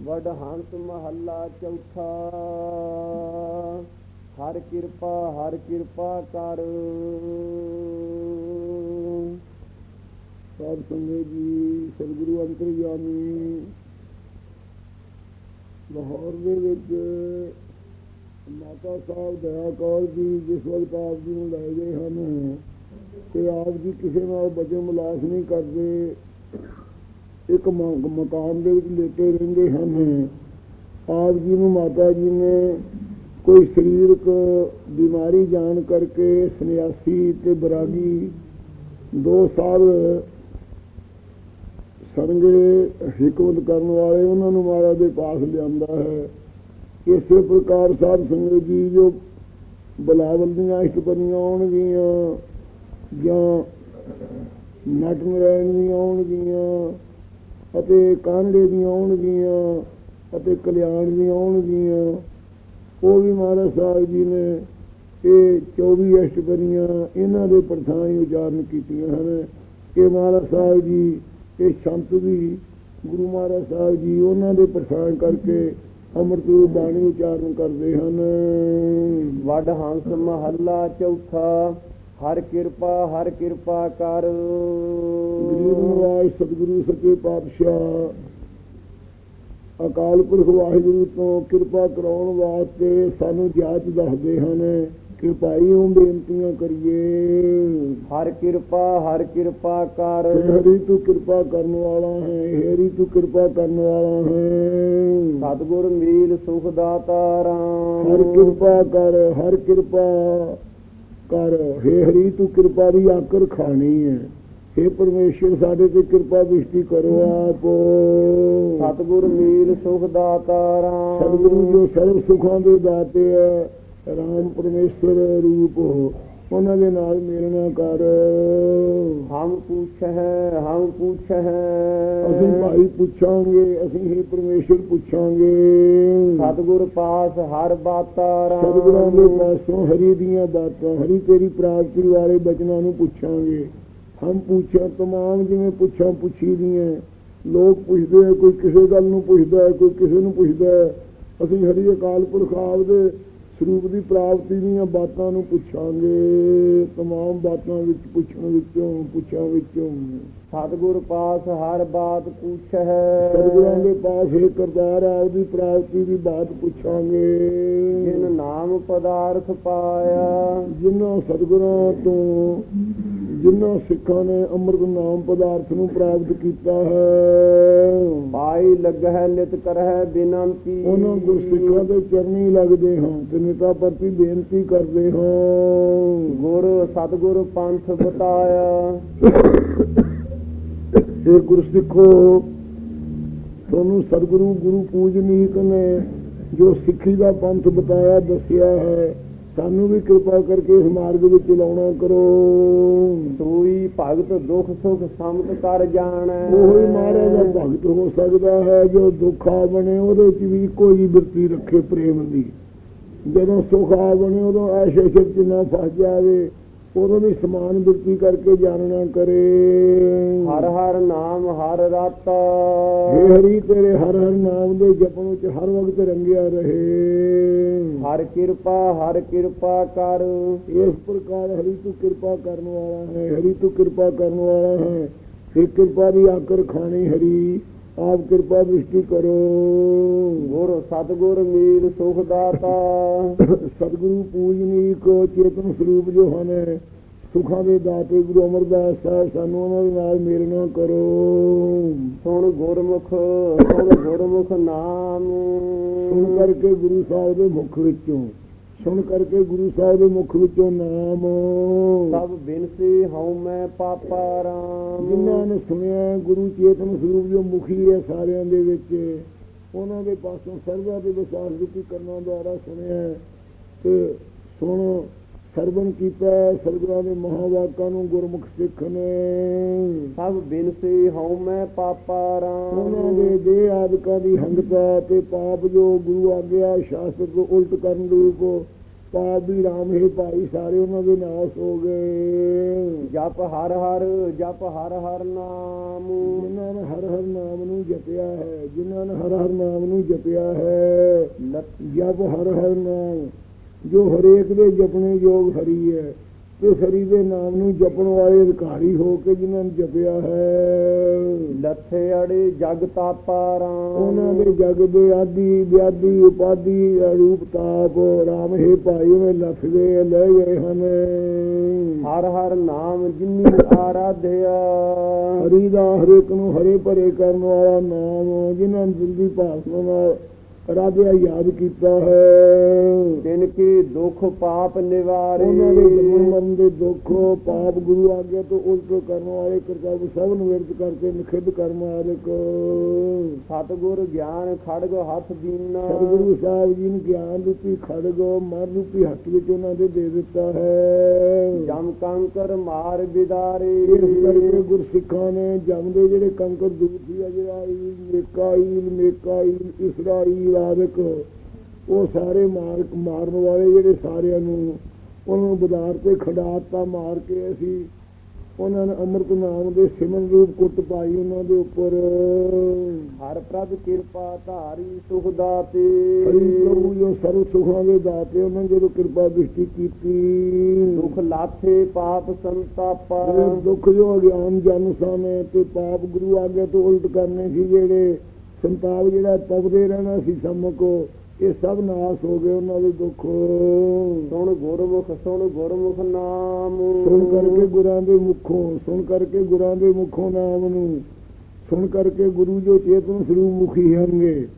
ਵਡ ਹੰਸ ਮਹੱਲਾ ਚੌਥਾ। ਹਰ ਕਿਰਪਾ ਹਰ ਕਿਰਪਾ ਕਰ। ਸਾਧ ਸੰਗਤ ਜੀ, ਸਤਿਗੁਰੂ ਅੰਤਰਯਾਮੀ ਲਾਹੌਰ ਦੇ ਵਿੱਚ ਮਾਤਾ ਸਾਹਿਬ ਦਇਆ ਕੌਰ ਜੀ, ਜਿਸ ਵਕਤ ਆਪ ਜੀ ਨੂੰ ਲੈ ਗਏ ਹਨ, ਤੇ ਆਪ ਜੀ ਕਿਸੇ ਨਾਲ ਬਚਨ ਮਲਾਸ ਨਹੀਂ ਕਰਦੇ। ਇੱਕ ਮਕਾਨ ਦੇ ਵਿੱਚ ਲੇਟੇ ਰਹਿੰਦੇ ਹਨ। ਆਪ ਜੀ ਨੂੰ ਮਾਤਾ ਜੀ ਨੇ ਕੋਈ ਸਰੀਰਕ ਬਿਮਾਰੀ ਜਾਣ ਕਰਕੇ ਸੰਨਿਆਸੀ ਤੇ ਬਰਾਗੀ ਦੋ ਸਾਲ ਸੰਗੇ ਹਕਮਤ ਕਰਨ ਵਾਲੇ ਉਹਨਾਂ ਨੂੰ ਮਹਾਰਾਜ ਦੇ ਪਾਸ ਲਿਆਂਦਾ ਹੈ। ਇਸੇ ਪ੍ਰਕਾਰ ਸਾਹਿਬ ਸੰਗਤ ਜੀ ਜੋ ਬਲਾਵਲ ਦੀਆਂ ਇਸ਼ਟਪਨੀਆਂ ਆਉਣਗੀਆਂ ਜਾਂ ਨਟ ਨਰਾਇਣ ਦੀਆਂ ਆਉਣਗੀਆਂ ਅਤੇ ਕਾਂਡੇ ਦੀਆਂ ਆਉਣਗੀਆਂ ਅਤੇ ਕਲਿਆਣ ਦੀਆਂ ਆਉਣਗੀਆਂ। ਉਹ ਵੀ ਮਹਾਰਾਜ ਸਾਹਿਬ ਜੀ ਨੇ ਇਹ 24 ਅਸ਼ਟਪਦੀਆਂ ਇਹਨਾਂ ਦੇ ਪ੍ਰਥਾਨ ਹੀ ਉਚਾਰਨ ਕੀਤੀਆਂ ਹਨ। ਕਿ ਮਹਾਰਾਜ ਸਾਹਿਬ ਜੀ, ਇਹ ਸ਼ੰਤ ਵੀ, ਗੁਰੂ ਮਹਾਰਾਜ ਸਾਹਿਬ ਜੀ, ਉਹਨਾਂ ਦੇ ਪ੍ਰਥਾਨ ਕਰਕੇ ਅੰਮ੍ਰਿਤ ਰੂਪ ਬਾਣੀ ਉਚਾਰਨ ਕਰਦੇ ਹਨ। ਵੱਡ ਹੰਸ ਮਹੱਲਾ ਚੌਥਾ। ਹਰ ਕਿਰਪਾ ਹਰ ਕਿਰਪਾ ਕਰ। ਗਰੀਬ ਨਿਵਾਜ ਸਤਿਗੁਰੂ ਸੱਚੇ ਪਾਤਸ਼ਾਹ ਅਕਾਲ ਪੁਰਖ ਵਾਹਿਗੁਰੂ ਤੋਂ ਕਿਰਪਾ ਕਰਾਉਣ ਵਾਸਤੇ ਸਾਨੂੰ ਜਾਚ ਦੱਸਦੇ ਹਨ ਕਿਰਪਾਈਓਂ ਬੇਨਤੀਆਂ ਕਰੀਏ। ਹਰ ਕਿਰਪਾ ਹਰ ਕਿਰਪਾ ਕਰ। ਹਰੀ ਤੂੰ ਕਿਰਪਾ ਕਰਨ ਵਾਲਾ ਹੈ। ਹੇ ਹਰੀ ਤੂੰ ਕਿਰਪਾ ਕਰਨ ਵਾਲਾ ਹੈ। ਸਤਿਗੁਰ ਮੀਲ ਸੁਖ ਦਾਤਾ ਰਾਮ। ਹਰ ਕਿਰਪਾ ਕਰ ਹਰ ਕਿਰਪਾ। ਕਰ। ਹੇ ਹਰੀ ਤੂੰ ਕਿਰਪਾ ਦੀ ਆਕਰ ਖਾਣੀ ਹੈ। ਹੇ ਪਰਮੇਸ਼ਰ ਸਾਡੇ ਤੇ ਕਿਰਪਾ ਦ੍ਰਿਸ਼ਟੀ ਕਰੋ ਆਪ ਸਤਿਗੁਰ ਮੀਲ ਸੁਖ ਦਾਤਾ ਰਾਮ। ਸਤਿਗੁਰੂ ਜੋ ਸਰਵ ਸੁਖਾਂ ਦੇ ਦਾਤੇ ਹੈ ਰਾਮ ਪਰਮੇਸ਼ਰ ਰੂਪ ਉਹਨਾਂ ਦੇ ਨਾਲ ਮਿਲਣਾ ਕਰ। ਹਮ ਪੁੱਛ ਹਮ ਪੁੱਛ ਅਸੀਂ ਭਾਈ ਪੁੱਛਾਂਗੇ ਅਸੀਂ ਹੀ ਪਰਮੇਸ਼ਰ ਪੁੱਛਾਂਗੇ। ਸਤਿਗੁਰ ਪਾਸ ਹਰ ਬਾਤਾ ਰਾਮ। ਸਤਿਗੁਰਾਂ ਦੇ ਪਾਸੋਂ ਹਰੀ ਦੀਆਂ ਬਾਤਾਂ ਹਰੀ ਤੇਰੀ ਪ੍ਰਾਪਤੀ ਵਾਲੇ ਬਚਨਾਂ ਨੂੰ ਪੁੱਛਾਂਗੇ। ਹਮ ਪੁੱਛਾਂ ਤਮਾਮ ਜਿਵੇਂ ਪੁੱਛਾਂ ਪੁੱਛੀ ਦੀਆਂ। ਲੋਕ ਪੁੱਛਦੇ ਆ ਕੋਈ ਕਿਸੇ ਗੱਲ ਨੂੰ ਪੁੱਛਦਾ ਹੈ ਕੋਈ ਕਿਸੇ ਨੂੰ ਪੁੱਛਦਾ। ਹੈ ਅਸੀਂ ਹਰੀ ਅਕਾਲ ਪੁਰਖ ਆਪ ਦੇ ਸਰੂਪ ਦੀ ਪ੍ਰਾਪਤੀ ਦੀਆਂ ਬਾਤਾਂ ਨੂੰ ਪੁੱਛਾਂਗੇ ਤਮਾਮ ਬਾਤਾਂ ਵਿੱਚ ਪੁੱਛਣ ਵਿੱਚੋਂ ਪੁੱਛਾਂ ਵਿੱਚੋਂ। ਸਤਿਗੁਰ ਪਾਸ ਹਰ ਬਾਤ ਪੁੱਛ ਹੈ ਸਤਿਗੁਰਾਂ ਦੇ ਪਾਸ ਇਹ ਕਰਤਾਰ ਆਪ ਦੀ ਪ੍ਰਾਪਤੀ ਦੀ ਬਾਤ ਪੁੱਛਾਂਗੇ। ਜਿਨ ਨਾਮ ਪਦਾਰਥ ਪਾਇਆ। ਜਿਨ੍ਹਾਂ ਸਤਿਗੁਰਾਂ ਤੋਂ ਜਿਨ੍ਹਾਂ ਸਿੱਖਾਂ ਨੇ ਅੰਮ੍ਰਿਤ ਨਾਮ ਪਦਾਰਥ ਨੂੰ ਪ੍ਰਾਪਤ ਕੀਤਾ ਹੈ। ਪਾਈ ਲੱਗਹਿ ਨਿਤ ਕਰਹਿ ਬਿਨੰਤੀ। ਉਹਨਾਂ ਗੁਰਸਿੱਖਾਂ ਦੇ ਚਰਨੀ ਲੱਗਦੇ ਹਾਂ ਤੇ ਨਿਤਾ ਪ੍ਰਤੀ ਬੇਨਤੀ ਕਰਦੇ ਹਾਂ ਗੁਰ ਸਤਿਗੁਰ ਪੰਥ ਬਤਾਇਆ। ਇਹ ਗੁਰਸਿੱਖੋ ਤੁਹਾਨੂੰ ਸਤਿਗੁਰੂ ਗੁਰੂ ਪੂਜਨੀਕ ਨੇ ਜੋ ਸਿੱਖੀ ਦਾ ਪੰਥ ਬਤਾਇਆ ਦੱਸਿਆ ਹੈ। ਸਾਨੂੰ ਵੀ ਕਿਰਪਾ ਕਰਕੇ ਇਸ ਮਾਰਗ ਵਿੱਚ ਲਾਉਣਾ ਕਰੋ। ਸੋਈ ਭਗਤ ਦੁਖ ਸੁਖ ਸਮਤ ਕਰ ਜਾਣੈ। ਉਹ ਹੀ ਮਹਾਰਾਜ ਦਾ ਭਗਤ ਹੋ ਸਕਦਾ ਹੈ ਜੋ ਦੁੱਖ ਆ ਬਣੇ ਉਹਦੇ ਚ ਵੀ ਕੋਈ ਬਿਰਤੀ ਰੱਖੇ ਪ੍ਰੇਮ ਦੀ। ਜਦੋਂ ਸੁਖ ਆ ਬਣੇ ਉਦੋਂ ਐਸ਼ੇ ਸ਼ਿਵ ਚ ਨਾ ਫਸ ਜਾਵੇ। ਉਦੋਂ ਵੀ ਸਮਾਨ ਬਿਰਤੀ ਕਰਕੇ ਜਾਣਨਾ ਕਰੇ। ਹਰ ਹਰ ਨਾਮ ਹਰ ਰਾਤਾ। ਹੇ ਹਰੀ ਤੇਰੇ ਹਰ ਹਰ ਨਾਮ ਦੇ ਜਪਣ ਵਿੱਚ ਹਰ ਵਕਤ ਰੰਗਿਆ ਰਹੇ। ਹਰ ਕਿਰਪਾ ਹਰ ਕਿਰਪਾ ਕਰ। ਇਸ ਪ੍ਰਕਾਰ ਹਰੀ ਤੂੰ ਕਿਰਪਾ ਕਰਨ ਵਾਲਾ ਹੈ। ਹਰੀ ਤੂੰ ਕਿਰਪਾ ਕਰਨ ਵਾਲਾ ਹੈ। ਇਹ ਕਿਰਪਾ ਦੀ ਆਕਰ ਖਾਣੀ ਹਰੀ। ਆਪ ਕਿਰਪਾ ਦ੍ਰਿਸ਼ਟੀ ਕਰੋ। ਗੁਰ ਸਤਿਗੁਰ ਮੀਰ ਸੁਖ ਦਾਤਾ। ਸਤਿਗੁਰੂ ਪੂਜਨੀਕ ਚੇਤਨ ਸਰੂਪ ਜੋ ਹਨ ਸੁਖਾਂ ਦੇ ਦਾਤੇ ਗੁਰੂ ਅਮਰਦਾਸ ਸਾਹਿਬ ਸਾਨੂੰ ਉਹਨਾਂ ਦੇ ਨਾਲ ਮਿਲਣਾ ਕਰੋ। ਸੁਣ ਗੁਰਮੁਖ ਸੁਣ ਗੁਰਮੁਖ ਨਾਮ। ਸੁਣ ਕਰਕੇ ਗੁਰੂ ਸਾਹਿਬ ਦੇ ਮੁਖ ਵਿੱਚੋਂ ਸੁਣ ਕਰਕੇ ਗੁਰੂ ਸਾਹਿਬ ਦੇ ਮੁਖ ਵਿੱਚੋਂ ਨਾਮ। ਸਭ ਬਿਨਸੀ ਹਉ ਮੈਂ ਪਾਪਾ ਰਾਮ। ਜਿਨ੍ਹਾਂ ਨੇ ਸੁਣਿਆ ਗੁਰੂ ਚੇਤਨ ਸਰੂਪ ਜੋ ਮੁਖੀ ਹੈ ਸਾਰਿਆਂ ਦੇ ਵਿੱਚ ਉਹਨਾਂ ਦੇ ਪਾਸੋਂ ਸਰਵਾ ਦੇ ਵਿਸਾਰ ਰੂਪੀ ਕਰਨਾ ਦੁਆਰਾ ਸੁਣਿਆ ਤੇ ਸੁਣ ਸਰਵਨ ਕੀਤਾ ਸਰਗੁਰਾਂ ਦੇ ਮਹਾਵਾਕਾਂ ਨੂੰ ਗੁਰਮੁਖ ਸਿੱਖ ਨੇ। ਸਭ ਬਿਨਸੀ ਹਉ ਮੈਂ ਪਾਪਾ ਉਹਨਾਂ ਰਾਮ ਦੇ ਦੇਹ ਆਦਿਕਾਂ ਦੀ ਹੰਗਤਾ ਤੇ ਪਾਪ ਜੋ ਗੁਰੂ ਆਗਿਆ ਸ਼ਾਸਤਰ ਤੋਂ ਉਲਟ ਕਰਨ ਰੂਪ ਪਾਪ ਵੀ ਰਾਮ ਹੈ ਭਾਈ ਸਾਰੇ ਉਹਨਾਂ ਦੇ ਨਾਸ ਹੋ ਗਏ। ਜਪ ਹਰ ਹਰ ਜਪ ਹਰ ਹਰ ਨਾਮ। ਜਿਨ੍ਹਾਂ ਨੇ ਹਰ ਹਰ ਨਾਮ ਨੂੰ ਜਪਿਆ ਹੈ ਜਿਨ੍ਹਾਂ ਨੇ ਹਰ ਹਰ ਨਾਮ ਨੂੰ ਜਪਿਆ ਹੈ ਜਪ ਹਰ ਹਰ ਨਾਮ। ਜੋ ਹਰੇਕ ਦੇ ਜਪਣੇ ਯੋਗ ਹਰੀ ਹੈ ਤੇ ਹਰੀ ਦੇ ਨਾਮ ਨੂੰ ਜਪਣ ਵਾਲੇ ਅਧਿਕਾਰੀ ਹੋ ਕੇ ਜਿਨ੍ਹਾਂ ਨੇ ਜਪਿਆ ਹੈ। ਲੱਥੇ ਅੜੇ ਜਗ ਤਾਪਾ ਉਹਨਾਂ ਦੇ ਜਗ ਦੇ ਆਦੀ ਵਿਆਦੀ ਉਪਾਦੀ ਰੂਪ ਤਾਪ ਰਾਮ ਹੈ ਭਾਈ ਉਹਨੇ ਲਖਦੇ ਲੈ ਗਏ ਹਨ। ਹਰ ਹਰ ਨਾਮ ਜਿਨੀ ਆਰਾਧਿਆ। ਹਰੀ ਦਾ ਹਰੇਕ ਨੂੰ ਹਰੇ ਭਰੇ ਕਰਨ ਵਾਲਾ ਨਾਮ ਜਿਨ੍ਹਾਂ ਨੇ ਦਿਲ ਦੀ ਭਾਵਨਾ ਨਾਲ ਰਾਧਿਆ ਯਾਦ ਕੀਤਾ ਹੈ। ਤਿਨ ਕੀ ਦੁਖ ਪਾਪ ਨਿਵਾਰੇ। ਉਹਨਾਂ ਦੇ ਜਨਮ ਦੇ ਦੁੱਖ ਪਾਪ ਗੁਰੂ ਆਗਿਆ ਤੋਂ ਉਲਟ ਕਰਨ ਵਾਲੇ ਕਰਤੱਵ ਸਭ ਨੂੰ ਵਿਰਤ ਕਰਕੇ ਨਿਖਿੱਧ ਕਰ ਮਾਲਕ ਸਤਗੁਰ ਗਿਆਨ ਖੜਗ ਹੱਥ ਦੀਨਾ। ਸਤਿਗੁਰੂ ਸਾਹਿਬ ਜੀ ਨੇ ਗਿਆਨ ਰੂਪੀ ਖੜਗ ਮਰ ਰੂਪੀ ਹੱਥ ਵਿੱਚ ਉਹਨਾਂ ਦੇ ਦੇ ਦਿੱਤਾ ਹੈ। ਜਮ ਕੰਕਰ ਮਾਰ ਬਿਦਾਰੇ। ਇਸ ਕਰਕੇ ਗੁਰਸਿੱਖਾਂ ਨੇ ਜਮ ਦੇ ਜਿਹੜੇ ਕੰਕਰ ਦੂਰ ਸੀ ਅਜਰਾਈਲ ਮੇਕਾਈਲ ਮੇਕਾਈਲ ਇਸਰਾਈਲ ਆਦਿਕ ਉਹ ਸਾਰੇ ਮਾਰ ਮਾਰਨ ਵਾਲੇ ਜਿਹੜੇ ਸਾਰਿਆਂ ਨੂੰ ਉਹਨਾਂ ਨੂੰ ਬਦਾਰ ਤੇ ਖੰਡਾਤਾ ਮਾਰ ਕੇ ਅਸੀਂ ਉਹਨਾਂ ਨੇ ਅੰਮ੍ਰਿਤ ਨਾਮ ਦੇ ਸਿਮਰਨ ਰੂਪ ਕੁੱਟ ਪਾਈ ਉਹਨਾਂ ਦੇ ਉੱਪਰ। ਹਰ ਪ੍ਰਭ ਕਿਰਪਾ ਧਾਰੀ ਸੁਖ ਦਾਤੇ। ਹਰੀ ਪ੍ਰਭੂ ਜੋ ਸਰਵ ਸੁਖਾਂ ਦੇ ਦਾਤੇ ਉਹਨਾਂ ਜਦੋਂ ਕਿਰਪਾ ਦ੍ਰਿਸ਼ਟੀ ਕੀਤੀ। ਦੁਖ ਲਾਥੇ ਪਾਪ ਸੰਤਾਪਾ। ਦੁੱਖ ਜੋ ਅਗਿਆਨ ਜਨ ਸਾਨੇ ਤੇ ਪਾਪ ਗੁਰੂ ਆਗੇ ਤੋਂ ਉਲਟ ਕਰਨੇ ਸੀ ਜਿਹੜੇ ਸੰਤਾਪ ਜਿਹੜਾ ਤਪਦੇ ਰਹਿਣਾ ਸੀ ਸਮਕੋ ਇਹ ਸਭ ਨਾਸ ਹੋ ਗਏ ਉਹਨਾਂ ਦੇ ਦੁੱਖ। ਸੁਣ ਗੁਰਮੁਖ ਸੁਣ ਗੁਰਮੁਖ ਨਾਮ। ਸੁਣ ਕਰਕੇ ਗੁਰਾਂ ਦੇ ਮੁਖੋਂ ਸੁਣ ਕਰਕੇ ਗੁਰਾਂ ਦੇ ਮੁਖੋਂ ਨਾਮ ਨੂੰ ਸੁਣ ਕਰਕੇ ਗੁਰੂ ਜੋ ਚੇਤਨ ਸਰੂਪ ਮੁਖੀ ਹਨਗੇ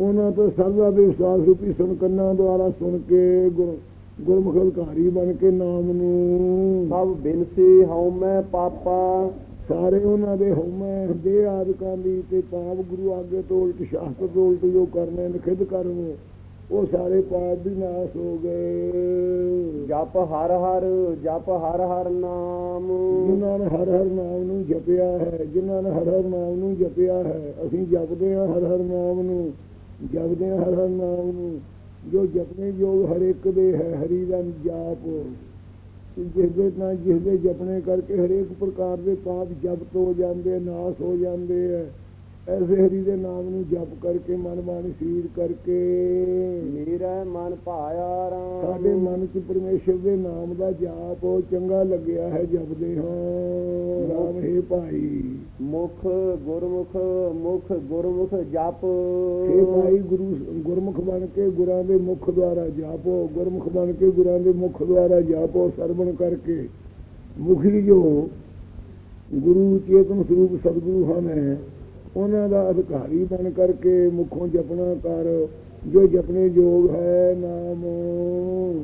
ਉਹਨਾਂ ਤੋਂ ਸਰਦਾ ਦੇ ਵਿਸ਼ਵਾਸ ਰੂਪੀ ਸੁਣ ਕੰਨਾਂ ਦੁਆਰਾ ਸੁਣ ਕੇ ਗੁਰ ਗੁਰਮੁਖ ਅਧਿਕਾਰੀ ਬਣ ਕੇ ਨਾਮ ਨੂੰ। ਸਭ ਬਿਨਸੀ ਹਉ ਮੈਂ ਪਾਪਾ। ਸਾਰੇ ਉਹਨਾਂ ਦੇ ਹਉਮੈ ਦੇ ਆਦਿਕਾਂ ਦੀ ਤੇ ਪਾਪ ਗੁਰੂ ਆਗੇ ਤੋਂ ਉਲਟ ਸ਼ਾਸਤਰ ਤੋਂ ਉਲਟ ਜੋ ਕਰਨੇ ਨਿਖਿੱਧ ਕਰਮ ਉਹ ਸਾਰੇ ਪਾਪ ਵੀ ਨਾਸ ਹੋ ਗਏ। ਜਪ ਹਰ ਹਰ ਜਪ ਹਰ ਹਰ ਨਾਮ। ਜਿਨ੍ਹਾਂ ਨੇ ਹਰ ਹਰ ਨਾਮ ਨੂੰ ਜਪਿਆ ਹੈ ਜਿਨ੍ਹਾਂ ਨੇ ਹਰ ਹਰ ਨਾਮ ਨੂੰ ਜਪਿਆ ਹੈ ਅਸੀਂ ਜਪਦੇ ਹਾਂ ਹਰ ਹਰ ਨਾਮ ਨੂੰ ਜਪਦੇ ਹਾਂ ਹਰ ਹਰ ਨਾਮ ਨੂੰ। ਜੋ ਜਪਨੇ ਯੋਗ ਹਰ ਇੱਕ ਦੇ ਹੈ ਹਰੀ ਦਾ ਜਾਪ। ਜਿਸ ਦੇ ਨਾਲ ਜਿਸ ਜਪਣੇ ਕਰਕੇ ਹਰੇਕ ਪ੍ਰਕਾਰ ਦੇ ਪਾਪ ਜਪਤ ਹੋ ਜਾਂਦੇ ਨਾਸ ਹੋ ਜਾਂਦੇ ਹੈ ਐਸੇ ਹਰੀ ਦੇ ਨਾਮ ਨੂੰ ਜਪ ਕਰਕੇ ਮਨ ਬਾਣੀ ਸਰੀਰ ਕਰਕੇ। ਮੇਰਾ ਮਨ ਭਾਇਆ ਰਾਮ। ਸਾਡੇ ਮਨ 'ਚ ਪਰਮੇਸ਼ਰ ਦੇ ਨਾਮ ਦਾ ਜਾਪ ਉਹ ਚੰਗਾ ਲੱਗਿਆ ਹੈ ਜਪਦੇ ਹਾਂ ਰਾਮ ਹੈ ਭਾਈ। ਮੁਖ ਗੁਰਮੁਖ ਮੁਖ ਗੁਰਮੁਖ ਜਪ। ਇਹ ਭਾਈ ਗੁਰੂ ਗੁਰਮੁਖ ਬਣ ਕੇ ਗੁਰਾਂ ਦੇ ਮੁਖ ਦੁਆਰਾ ਜਾਪੋ ਗੁਰਮੁਖ ਬਣ ਕੇ ਗੁਰਾਂ ਦੇ ਮੁਖ ਦੁਆਰਾ ਜਾਪੋ ਸਰਵਣ ਕਰਕੇ। ਮੁਖੀ ਜੋ ਗੁਰੂ ਚੇਤਨ ਸਰੂਪ ਸਤਿਗੁਰੂ ਹਨ ਉਹਨਾਂ ਦਾ ਅਧਿਕਾਰੀ ਬਣ ਕਰਕੇ ਮੁਖੋਂ ਜਪਣਾ ਕਰ। ਜੋ ਜਪਣੇ ਯੋਗ ਹੈ ਨਾਮ।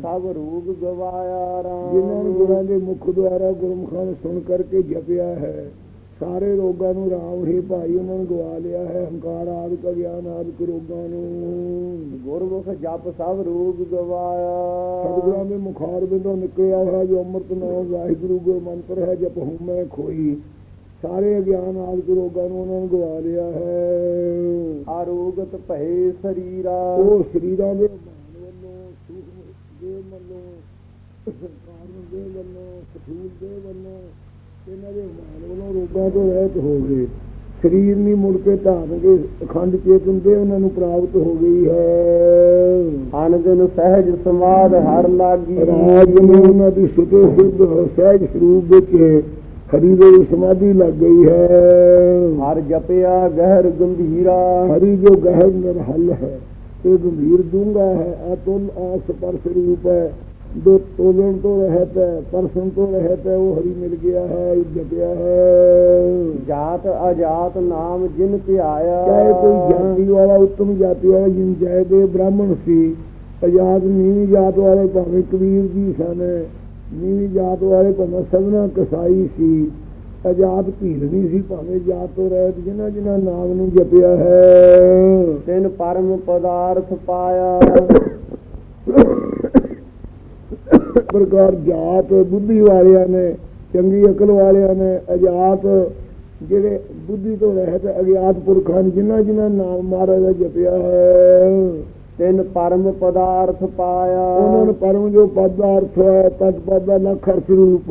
ਸਭ ਰੂਪ ਗਵਾਇਆ ਜਿਨ੍ਹਾਂ ਨੂੰ ਰਾਮ ਗੁਰਾਂ ਦੇ ਮੁਖ ਦੁਆਰਾ ਗੁਰਮੁਖਾਂ ਨੂੰ ਸੁਣ ਕਰਕੇ ਜਪਿਆ ਹੈ ਸਾਰੇ ਰੋਗਾਂ ਨੂੰ ਰਾਮ ਹੀ ਭਾਈ ਉਹਨਾਂ ਨੂੰ ਗਵਾ ਲਿਆ ਹੈ ਹੰਕਾਰ ਆਦਿਕ ਗਿਆਨ ਆਦਿਕ ਰੋਗਾਂ ਨੂੰ। ਗੁਰਮੁਖ ਜਪ ਸਭ ਰੂਪ ਗਵਾਇਆ। ਸਤਿਗੁਰਾਂ ਦੇ ਮੁਖਾਰ ਬਿੰਦੋਂ ਨਿਕਲਿਆ ਹੋਇਆ ਜੋ ਅੰਮ੍ਰਿਤ ਨਾਮ ਵਾਹਿਗੁਰੂ ਗੁਰ ਮੰਤਰ ਹੈ ਜਪ ਹੂੰ ਮੈਂ ਖੋਈ। ਸਾਰੇ ਅਗਿਆਨ ਆਦਿਕ ਰੋਗਾਂ ਨੂੰ ਉਹਨਾਂ ਨੂੰ ਗਵਾ ਲਿਆ ਹੈ। ਆਰੋਗਤ ਭਏ ਸਰੀਰਾ। ਉਹ ਸਰੀਰਾਂ ਦੇ ਮਾਨ ਵੱਲੋਂ ਸੂਖਮ ਦੇ ਵੱਲੋਂ ਕਾਰਨ ਦੇ ਵੱਲੋਂ ਸਥੂਲ ਦੇ ਵੱਲੋਂ ਇਹਨਾਂ ਦੇ ਮਾਨ ਵੱਲੋਂ ਰੋਗਾਂ ਤੋਂ ਰਹਿਤ ਹੋ ਗਏ। ਸਰੀਰ ਨਹੀਂ ਮੁੜ ਕੇ ਧਾਰਨਗੇ ਅਖੰਡ ਚੇਤਨ ਦੇ ਉਹਨਾਂ ਨੂੰ ਪ੍ਰਾਪਤ ਹੋ ਗਈ ਹੈ। ਅਨ ਦਿਨ ਸਹਿਜ ਸਮਾਦ ਹਰ ਲਾਗੀ। ਰਾਜ ਨੂੰ ਉਹਨਾਂ ਦੀ ਸੁਤੇ ਸਿੱਧ ਸਹਿਜ ਸਰੂਪ ਵਿੱਚ ਹਰੀ ਦੇ ਸਮਾਧੀ ਲੱਗ ਗਈ ਹੈ। ਹਰ ਜਪਿਆ ਗਹਿਰ ਗੰਭੀਰਾ। ਹਰੀ ਜੋ ਗਹਿਰ ਨਿਰਹਲ ਹੈ ਇਹ ਗੰਭੀਰ ਡੂੰਘਾ ਹੈ ਅਤੁਲ ਆਸ ਪਰਸ ਰੂਪ ਹੈ। ਦੋ ਤੋਲਣ ਤੋਂ ਰਹਿਤ ਹੈ ਪਰਸਨ ਤੋਂ ਰਹਿਤ ਹੈ ਉਹ ਹਰੀ ਮਿਲ ਗਿਆ ਹੈ ਜਪਿਆ ਹੈ। ਜਾਤ ਅਜਾਤ ਨਾਮ ਜਿਨ ਧਿਆਇਆ। ਚਾਹੇ ਕੋਈ ਜਾਤੀ ਵਾਲਾ ਉੱਤਮ ਜਾਤੀ ਵਾਲਾ ਜਿਨ ਜੈ ਦੇ ਬ੍ਰਾਹਮਣ ਸੀ ਆਜ਼ਾਦ ਨੀਵੀਂ ਜਾਤ ਵਾਲੇ ਭਾਵੇਂ ਕਬੀਰ ਜੀ ਸਨ ਨੀਵੀਂ ਜਾਤ ਵਾਲੇ ਭਾਵੇਂ ਸਭਨਾ ਕਸਾਈ ਸੀ ਆਜ਼ਾਦ ਭੀਲਣੀ ਸੀ ਭਾਵੇਂ ਜਾਤ ਤੋਂ ਰਹਿਤ ਜਿਨ੍ਹਾਂ ਜਿਨ੍ਹਾਂ ਨਾਮ ਨੂੰ ਜਪਿਆ ਹੈ। ਤਿਨ ਪਰਮ ਪਦਾਰਥ ਪਾਇਆ। ਪ੍ਰਕਾਰ ਜਾਤ ਬੁੱਧੀ ਵਾਲਿਆਂ ਨੇ ਚੰਗੀ ਅਕਲ ਵਾਲਿਆਂ ਨੇ ਅਜਾਤ ਜਿਹੜੇ ਬੁੱਧੀ ਤੋਂ ਰਹਿਤ ਅਗਿਆਤ ਪੁਰਖਾਂ ਜਿਨ੍ਹਾਂ ਜਿਨ੍ਹਾਂ ਨਾਮ ਮਹਾਰਾਜ ਦਾ ਜਪਿਆ ਹੈ। ਤਿੰਨ ਪਰਮ ਪਦਾਰਥ ਪਾਇਆ। ਉਹਨਾਂ ਨੂੰ ਪਰਮ ਜੋ ਪਦਾਰਥ ਹੈ ਤਤ ਪਦ ਦਾ ਲਖ ਅਰਥ ਰੂਪ।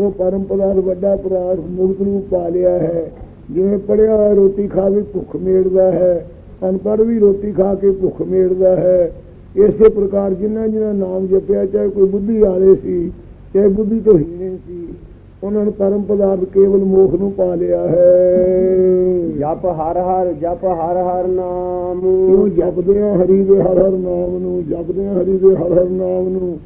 ਉਹ ਪਰਮ ਪਦਾਰਥ ਵੱਡਾ ਪਦਾਰਥ ਮੁਕਤ ਰੂਪ ਪਾ ਲਿਆ ਹੈ। ਜਿਵੇਂ ਪੜਿਆ ਹੋਇਆ ਰੋਟੀ ਖਾ ਕੇ ਭੁੱਖ ਮੇੜਦਾ ਹੈ, ਅਨਪੜ੍ਹ ਵੀ ਰੋਟੀ ਖਾ ਕੇ ਭੁੱਖ ਮੇੜਦਾ ਹੈ। ਇਸੇ ਪ੍ਰਕਾਰ ਜਿਨ੍ਹਾਂ ਜਿਨ੍ਹਾਂ ਨਾਮ ਜਪਿਆ, ਚਾਹੇ ਕੋਈ ਬੁੱਧੀ ਵਾਲੇ ਸੀ, ਚਾਹੇ ਬੁੱਧੀ ਤੋਂ ਹੀਣੇ ਸੀ, ਉਹਨਾਂ ਨੇ ਪਰਮ ਪਦਾਰਥ ਕੇਵਲ ਮੋਖ ਨੂੰ ਪਾ ਲਿਆ ਹੈ। ਜਪ ਹਰ ਹਰ ਜਪ ਹਰ ਹਰ ਨਾਮ। ਕਿਉਂ ਜਪਦੇ ਆ ਹਰੀ ਦੇ ਹਰ ਹਰ ਨਾਮ ਨੂੰ ਜਪਦੇ ਆ ਹਰੀ ਦੇ ਹਰ ਹਰ ਨਾਮ ਨੂੰ।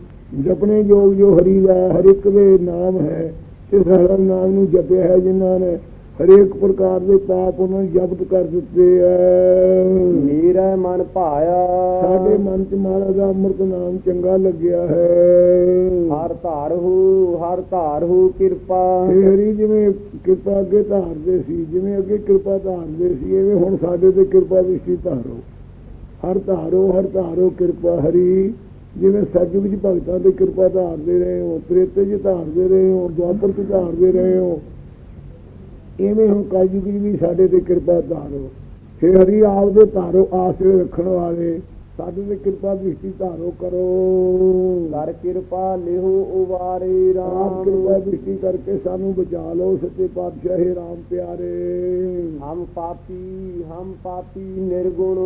ਜਪਣੇ ਯੋਗ ਜੋ ਹਰੀ ਦਾ ਹਰ ਇੱਕ ਦੇ ਨਾਮ ਹੈ ਇਸ ਹਰ ਹਰ ਨਾਮ ਨੂੰ ਜਪਿਆ ਹੈ ਜਿਨ੍ਹਾਂ ਨੇ ਹਰੇਕ ਪ੍ਰਕਾਰ ਦੇ ਪਾਪ ਉਹਨਾਂ ਨੂੰ ਜ਼ਬਤ ਕਰ ਦਿੱਤੇ ਐ ਨੀਰੈ ਮਨ ਭਾਇਆ। ਸਾਡੇ ਮਨ ਚ ਮਹਾਰਾਜ ਦਾ ਅੰਮ੍ਰਿਤ ਨਾਮ ਚੰਗਾ ਲੱਗਿਆ ਹੈ। ਹਰ ਧਾਰਹੁ ਹਰ ਧਾਰਹੁ ਕਿਰਪਾ। ਹੇ ਹਰੀ ਜਿਵੇਂ ਕਿਰਪਾ ਅੱਗੇ ਧਾਰਦੇ ਸੀ, ਜਿਵੇਂ ਅੱਗੇ ਕਿਰਪਾ ਧਾਰਦੇ ਸੀ, ਐਵੇਂ ਹੁਣ ਸਾਡੇ ਤੇ ਕਿਰਪਾ ਦ੍ਰਿਸ਼ਟੀ ਧਾਰੋ। ਹਰ ਧਾਰੋ ਹਰ ਧਾਰੋ ਕਿਰਪਾ ਹਰੀ, ਜਿਵੇਂ ਸਤਿਯੁਗ ਚ ਭਗਤਾਂ ਤੇ ਕਿਰਪਾ ਧਾਰਦੇ ਰਹੇ ਹੋ ਤ੍ਰੇਤੇ ਚ ਧਾਰਦੇ ਰਹੇ ਹੋ ਦੁਆਪਰ ਚ ਧਾਰਦੇ ਰਹੇ ਹੋ ਇਵੇਂ ਹੁਣ ਕਲਯੁਗ ਚ ਵੀ ਸਾਡੇ ਤੇ ਕਿਰਪਾ ਧਾਰੋ। ਹੇ ਹਰੀ ਆਪ ਦੇ ਧਾਰੋ ਆਸਰੇ ਰੱਖਣ ਵਾਲੇ ਸਾਡੇ ਤੇ ਕਿਰਪਾ ਦ੍ਰਿਸ਼ਟੀ ਧਾਰੋ ਕਰੋ। ਕਰ ਕਿਰਪਾ ਲਿਹੁ ਉਵਾਰੇ ਆਪ ਕਿਰਪਾ ਦ੍ਰਿਸ਼ਟੀ ਕਰਕੇ ਸਾਨੂੰ ਬਚਾ ਲਓ ਸੱਚੇ ਪਾਤਸ਼ਾਹ ਹੈ ਰਾਮ ਪਿਆਰੇ। ਹਮ ਪਾਪੀ ਹਮ ਪਾਪੀ ਨਿਰਗੁਣ।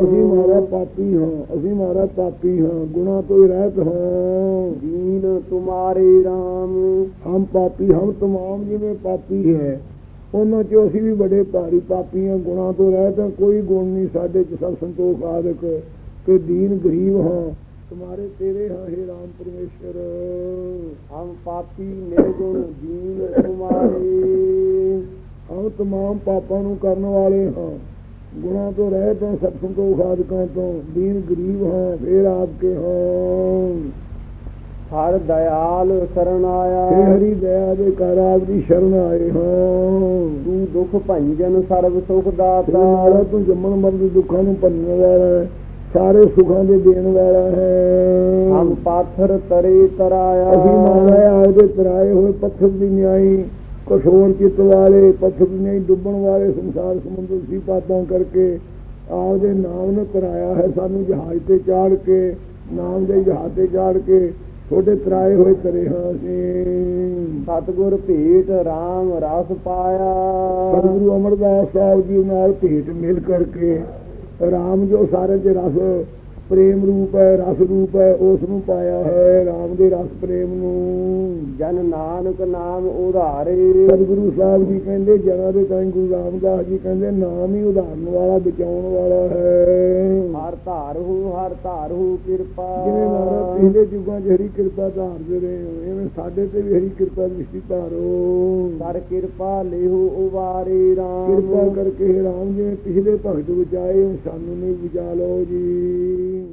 ਅਸੀਂ ਮਾਰਾ ਪਾਪੀ ਹਾਂ ਅਸੀਂ ਮਾਰਾ ਪਾਪੀ ਹਾਂ ਗੁਨਾਹ ਤੋਂ ਰਹਿਤ ਹਾਂ। ਦੀਨ ਤੁਮਾਰੇ ਰਾਮ। ਹਮ ਪਾਪੀ ਹਮ ਤਮਾਮ ਜਿਵੇਂ ਪਾਪੀ ਹੈ ਉਹਨਾਂ ਚੋਂ ਅਸੀਂ ਵੀ ਬੜੇ ਭਾਰੀ ਪਾਪੀ ਹਾਂ ਗੁਨਾਹ ਤੋਂ ਰਹਿਤ ਕੋਈ ਗੁਣ ਨਹੀਂ ਸਾਡੇ ਚ ਸਭ ਸੰਤੋਖ ਆਦਿਕ। ਕਿ ਦੀਨ ਗਰੀਬ ਹਾਂ ਤੁਮਾਰੇ ਤੇਰੇ ਹਾਂ हे ਰਾਮ ਪਰਮੇਸ਼ਰ। ਹਮ ਪਾਪੀ ਨਿਰਗੁਣ ਦੀਨ ਤੁਮਾਰੇ ਹਮ ਤਮਾਮ ਪਾਪਾਂ ਨੂੰ ਕਰਨ ਵਾਲੇ ਹਾਂ। ਗੁਨਾਹ ਤੋਂ ਰਹਿਤ ਹਾਂ ਸਭ ਸੰਤੋਖ ਆਦਿਕਾਂ ਤੋਂ ਦੀਨ ਗਰੀਬ ਹਾਂ ਫੇਰ ਆਪਕੇ ਹਾਂ। ਹਰ ਦਇਆਲ ਸ਼ਰਨ ਆਇਆ। ਹੇ ਹਰੀ ਦਇਆ ਦੇ ਕਰ ਆਪ ਦੀ ਸ਼ਰਨ ਆਏ ਹਾਂ। ਤੂੰ ਦੁਖ ਭੰਜਨ ਸਰਬ ਸੁਖ ਤੇ ਦਾਤਾ ਤੂੰ ਜੰਮਣ ਮਰਨ ਦੇ ਦੁੱਖਾਂ ਨੂੰ ਭੰਨਣ ਵਾਲਾ ਹੈ। ਸਾਰੇ ਸੁੱਖਾਂ ਦੇ ਦੇਣ ਵਾਲਾ ਹੈ। ਹਮ ਪਾਥਰ ਤਰੇ ਤਰਾਇਆ। ਅਸੀਂ ਮਾਰਾ ਆਪਦੇ ਤਰਾਏ ਹੋਏ ਪੱਥਰ ਦੀ ਨਿਆਈ ਕਠੋਰ ਚਿੱਤ ਵਾਲੇ ਪੱਥਰ ਨਿਆਈ ਡੁੱਬਣ ਵਾਲੇ ਸੰਸਾਰ ਸਮੁੰਦਰ ਸੀ ਪਾਪਾਂ ਕਰਕੇ ਆਪਦੇ ਨਾਮ ਨੇ ਤਰਾਇਆ ਹੈ। ਸਾਨੂੰ ਜਹਾਜ਼ ਤੇ ਚਾੜ ਕੇ ਨਾਮ ਦੇ ਜਹਾਜ਼ ਤੇ ਚਾੜ ਕੇ ਤੁਹਾਡੇ ਤਰਾਏ ਹੋਏ ਤਰੇ ਹਾਂ ਅਸੀਂ। ਸਤਗੁਰ ਭੇਟ RAM ਰਸ ਪਾਇਆ। ਸਤਿਗੁਰੂ ਅਮਰਦਾਸ ਸਾਹਿਬ ਜੀ ਨਾਲ ਭੇਟ ਮਿਲ ਕਰਕੇ ਰਾਮ ਜੋ ਸਾਰੇ ਦੇ ਰਸ ਪ੍ਰੇਮ ਰੂਪ ਹੈ ਰਸ ਰੂਪ ਹੈ ਉਸ ਨੂੰ ਪਾਇਆ ਹੈ ਰਾਮ ਦੇ ਰਸ ਪ੍ਰੇਮ ਨੂੰ। ਜਨ ਨਾਨਕ ਨਾਮ ਉਧਾਰੇ। ਸਤਿਗੁਰੂ ਸਾਹਿਬ ਜੀ ਕਹਿੰਦੇ ਜਨਾਂ ਦੇ ਤਾਂ ਗੁਰੂ ਰਾਮਦਾਸ ਜੀ ਕਹਿੰਦੇ ਨਾਮ ਹੀ ਉਧਾਰਨ ਵਾਲਾ ਬਚਾਉਣ ਵਾਲਾ ਹੈ। ਹਰ ਧਾਰਹੁ ਹਰ ਧਾਰਹੁ ਕਿਰਪਾ। ਜਿਵੇਂ ਮਹਾਰਾਜ ਪਿਛਲੇ ਯੁੱਗਾਂ 'ਚ ਹਰੀ ਕਿਰਪਾ ਧਾਰਦੇ ਰਹੇ ਹੋ ਐਵੇਂ ਸਾਡੇ ਤੇ ਵੀ ਹਰੀ ਕਿਰਪਾ ਦ੍ਰਿਸ਼ਟੀ ਧਾਰੋ। ਕਰ ਕਿਰਪਾ ਲਿਹੁ ਉਵਾਰੇ RAM ਕਿਰਪਾ ਕਰਕੇ ਰਾਮ ਜਿਵੇਂ ਪਿਛਲੇ ਭਗਤ ਬਚਾਏ ਸਾਨੂੰ ਨਹੀਂ ਬਚਾ ਲਓ ਜੀ।